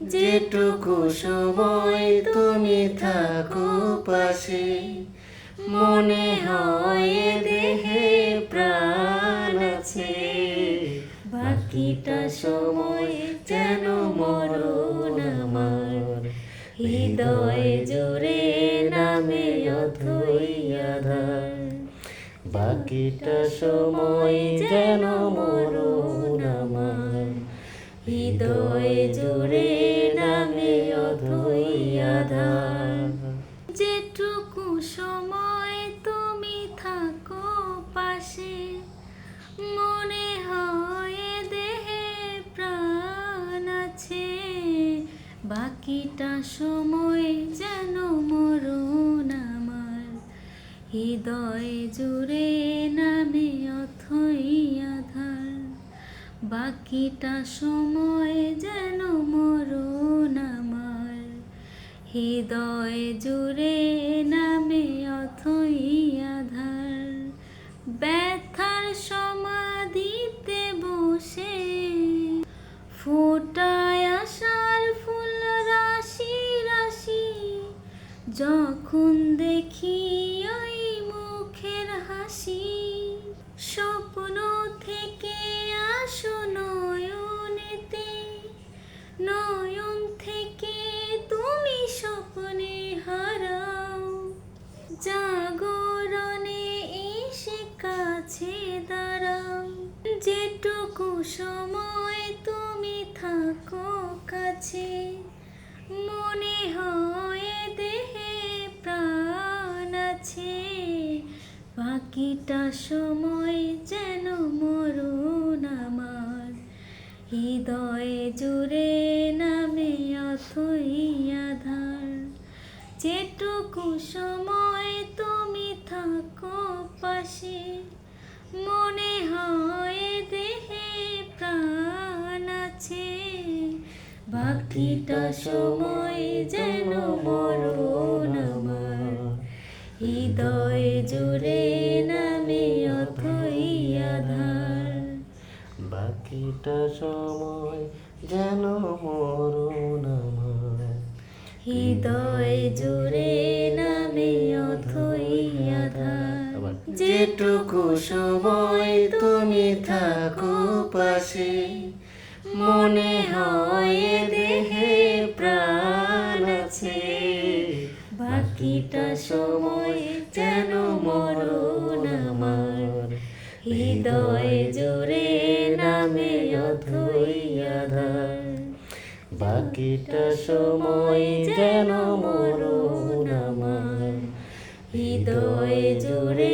যেটুকু সময় তুমি থাকো পাশে, মনে হয় দেহে প্রাণ আছে। বাকিটা সময় যেন মরণ আমার। হৃদয় জুড়ে নামে অথই আধার। বাকিটা সময় যেন মরণ হৃদয় জুড়ে নামে অথই আধার যেটুকু সময় তুমি থাকো পাশে, মনে হয় দেহে প্রাণ আছে। বাকিটা সময় যেন মরণ আমার। হৃদয় জুড়ে বাকিটা সময় যেন মরণ আমার। হৃদয় জুড়ে নামে অথই আধার। ব্যথার সমাধিতে বসে ফোটায় আসার ফুল রাশি রাশি। যখন দেখি ওই মুখের হাসি, স্বপ্ন থেকে সময় তুমি থাকো কাছে। মনে হয় দেহে প্রাণ আছে। বাকিটা সময় যেন মরণ আমার। হৃদয় জুড়ে নামে অথই আধার। যেটুকু সময় তুমি থাকো পাশে বাকিটা সময় যেন মরণ আমার। হৃদয় জুড়ে নামে অথই আধার। বাকিটা সময় যেন মরণ আমার। হৃদয় জুড়ে নামে অথই আধার। যেটুকু সময় তুমি থাকো পাশে মনে হয় বাকিটা সময় যেন মরণ আমার। হৃদয় জোরে নামে অথই বাকিটা সময় যেন মরণ আমার। হৃদয় জুড়ে